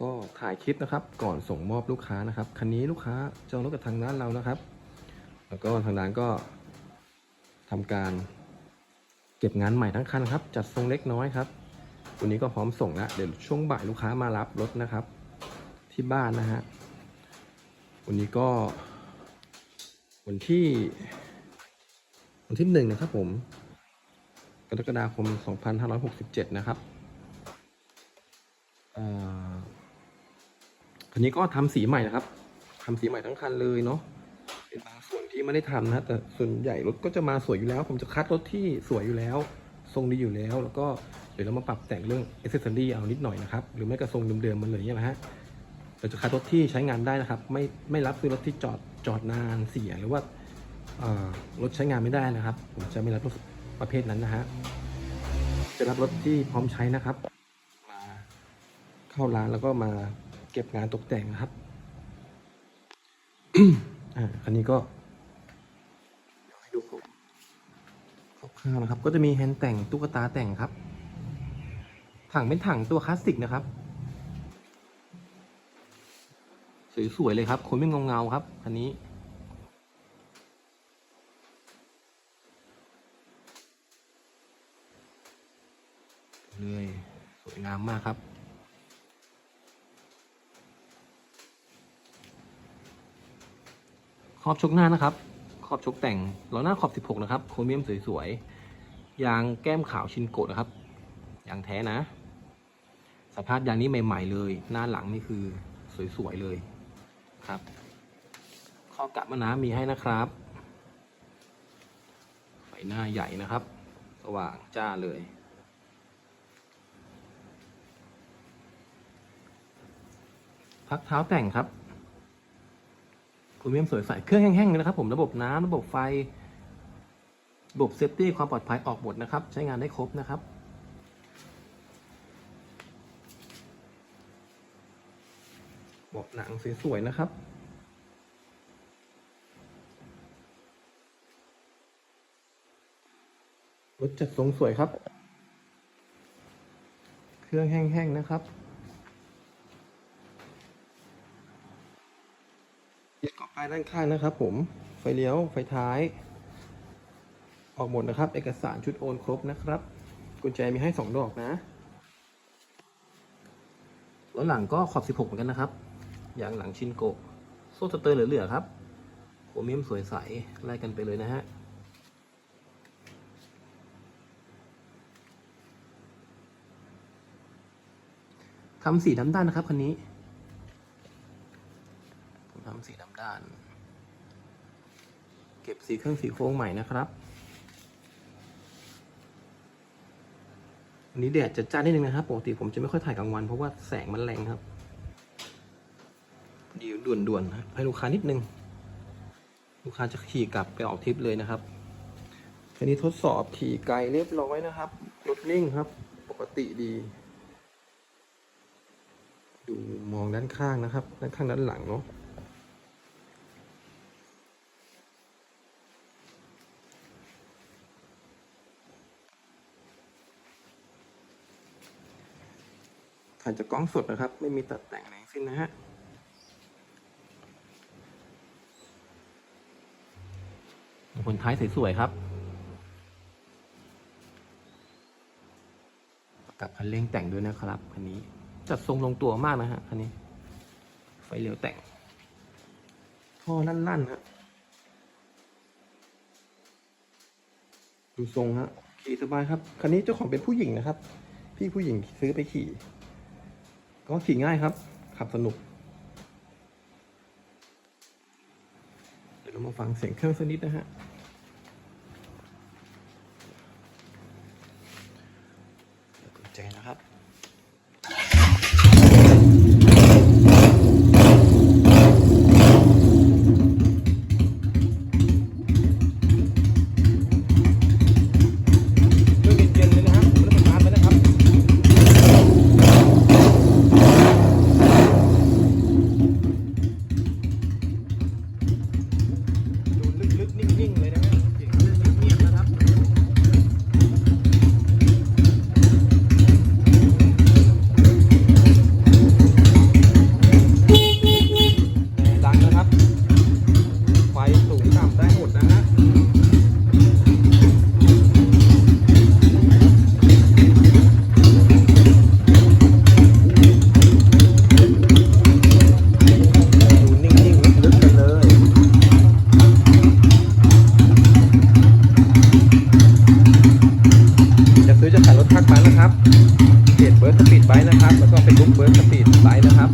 ก็ถ่ายคลิปนะครับ ก่อนส่งมอบลูกค้านะครับ คันนี้ลูกค้าจองรถกับทางร้านเรานะครับ แล้วก็ทางร้านก็ทำการเก็บงานใหม่ทั้งคันครับ จัดทรงเล็กน้อยครับวันนี้ก็พร้อมส่งแล้วเดี๋ยวช่วงบ่ายลูกค้ามารับรถนะครับ ที่บ้านนะฮะวันนี้ก็ วันที่ วันที่หนึ่งนะครับ ผมกรกฎาคม 2567 นะครับเอ่อ คันนี้ก็ทำสีใหม่นะครับทำสีใหม่ทั้งคันเลยเนาะเป็นบางส่วนที่ไม่ได้ทำนะ แต่ส่วนใหญ่รถก็จะมาสวยอยู่แล้ว ผมจะคัดรถที่สวยอยู่แล้ว ทรงดีอยู่แล้ว แล้วก็เดี๋ยวเรามาปรับแต่งเรื่องเอเซสซอรี่เอานิดหน่อยนะครับ หรือไม่ก็ทรงเดิมๆมันเลยเนี่ยนะฮะเราจะคัดรถที่ใช้งานได้นะครับ ไม่ไม่รับซื้อรถที่จอดจอดนานเสียหรือว่ารถใช้งานไม่ได้นะครับ ผมจะไม่รับรถประเภทนั้นนะฮะจะรับรถที่พร้อมใช้นะครับ มาเข้าร้านแล้วก็มา เก็บงานตกแต่งนะครับ อ่าคันนี้ก็ เดี๋ยวให้ดูผมคร่าวๆนะครับ ก็จะมีแฮนด์แต่งตุ๊กตาแต่งครับ ถังเป็นถังตัวคลาสสิกนะครับ สวยๆเลยครับ คนไม่เงาเงาๆครับคันนี้เลยสวยงามมากครับ ขอบชกหน้านะครับ ขอบชกแต่งล้อหน้าขอบ 16 นะครับ โครเมียมสวยๆ ยางแก้มขาวชินโกะนะครับ ยางแท้นะ สภาพยางนี้ใหม่ ๆ เลย หน้าหลังนี่คือสวยๆ เลยครับ ข้อกะมะน้ำมีให้นะครับไฟหน้าใหญ่นะครับ สว่างจ้าเลยพักเท้าแต่งครับ คุณเมียมสวยใสเครื่องแห้งๆเลยนะครับผมระบบน้ำระบบไฟ ระบบเซฟตี้ความปลอดภัยออกหมดนะครับ ใช้งานได้ครบนะครับเบาะหนังสวยๆนะครับรถจัดทรงสวยครับ เครื่องแห้งๆนะครับยึ ด้ายด้านข้างนะครับ ผม ไฟเลี้ยว ไฟท้าย ออกหมดนะครับ เอกสารชุดโอนครบนะครับ กุญแจมีให้สองดอกนะรถหลังก็ขอบ 16 เหมือนกันนะครับ ยางหลังชินโกะโซ่สเตอร์เหลือๆครับโครเมียมสวยใส ไล่กันไปเลยนะฮะ ทำสีดำด้านนะครับคันนี้ สีดำด้าน เก็บสีเครื่องสีโค้งใหม่นะครับวันนี้แดดจะจ้านิดนึงนะครับปกติผมจะไม่ค่อยถ่ายกลางวันเพราะว่าแสงมันแรงครับดียวด่วนๆนะให้ลูกค้านิดนึง ลูกค้าจะขี่กลับไปออกทริปเลยนะครับคันนี้ทดสอบขี่ไกลเรียบร้อยนะครับรถนิ่งครับ ปกติดี ดูมองด้านข้างนะครับ ด้านข้างด้านหลังเนาะ ถ่ายจากกล้องสดนะครับ ไม่มีตัดแต่งอะไรทั้งสิ้นนะฮะคนท้ายสวยๆครับ กับคันเร่งแต่งด้วยนะครับคันนี้จัดทรงลงตัวมากนะฮะคันนี้ ไฟเลี้ยวแต่ง ท่อลั่นๆฮะดูทรงฮะขี่สบายครับ คันนี้เจ้าของเป็นผู้หญิงนะครับ พี่ผู้หญิงซื้อไปขี่ ก็ขี่ง่ายครับ ขับสนุก เดี๋ยวเรามาฟังเสียงเครื่องสักนิดนะฮะกุญแจนะครับ ทักไปนะครับเปลี่ยนเบิร์ดสปีดไบนะครับ แล้วก็เป็นบุ๊กเบิร์ดสปีดไบนะครับ